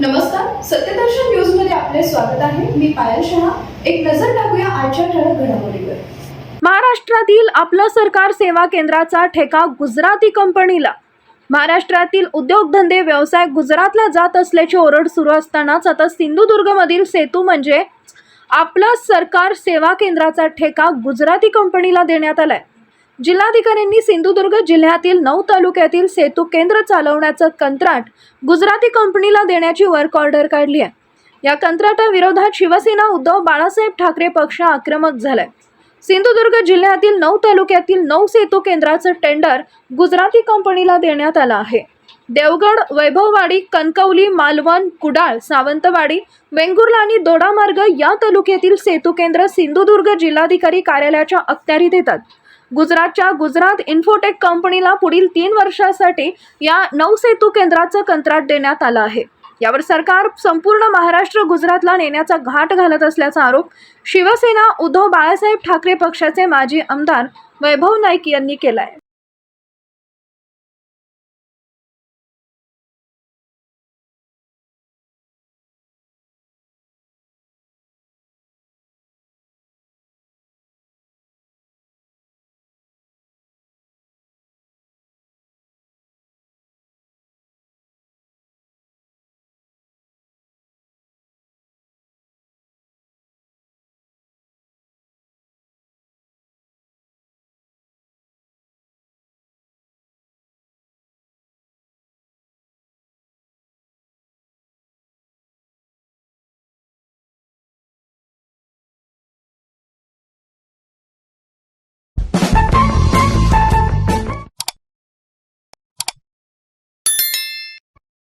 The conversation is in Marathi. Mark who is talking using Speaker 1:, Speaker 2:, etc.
Speaker 1: नमस्कार सत्यदर्शन न्यूजमध्ये आपले स्वागत आहे. मी पायल शहा. एक नजर टाकूया आजच्या ठळक घडामोडीवर.
Speaker 2: महाराष्ट्रातील आपलं सरकार सेवा केंद्राचा ठेका गुजराती कंपनीला. महाराष्ट्रातील उद्योगधंदे व्यवसाय गुजरातला जात असल्याची ओरड सुरू असतानाच आता सिंधुदुर्गमधील सेतू म्हणजे आपलं सरकार सेवा केंद्राचा ठेका गुजराती कंपनीला देण्यात आलाय. जिल्हाधिकाऱ्यांनी सिंधुदुर्ग जिल्ह्यातील नऊ तालुक्यातील सेतू केंद्र चालवण्याचं कंत्राट गुजराती कंपनीला देण्याची वर्क ऑर्डर काढली आहे. या कंत्राटाविरोधात शिवसेना उद्धव बाळासाहेब ठाकरे पक्ष आक्रमक झालाय. सिंधुदुर्ग जिल्ह्यातील नऊ तालुक्यातील नऊ सेतू केंद्राचं टेंडर गुजराती कंपनीला देण्यात आलं आहे. देवगड वैभववाडी कणकवली मालवण कुडाळ सावंतवाडी वेंगुर्ला आणि दोडामार्ग या तालुक्यातील सेतू केंद्र सिंधुदुर्ग जिल्हाधिकारी कार्यालयाच्या अखत्यारीत येतात. गुजरातच्या गुजरात इन्फोटेक कंपनीला पुढील तीन वर्षासाठी या नवसेतू केंद्राचं कंत्राट देण्यात आलं आहे. यावर सरकार संपूर्ण महाराष्ट्र गुजरातला नेण्याचा घाट घालत असल्याचा आरोप शिवसेना उद्धव बाळासाहेब ठाकरे पक्षाचे माजी आमदार वैभव नाईक यांनी केला आहे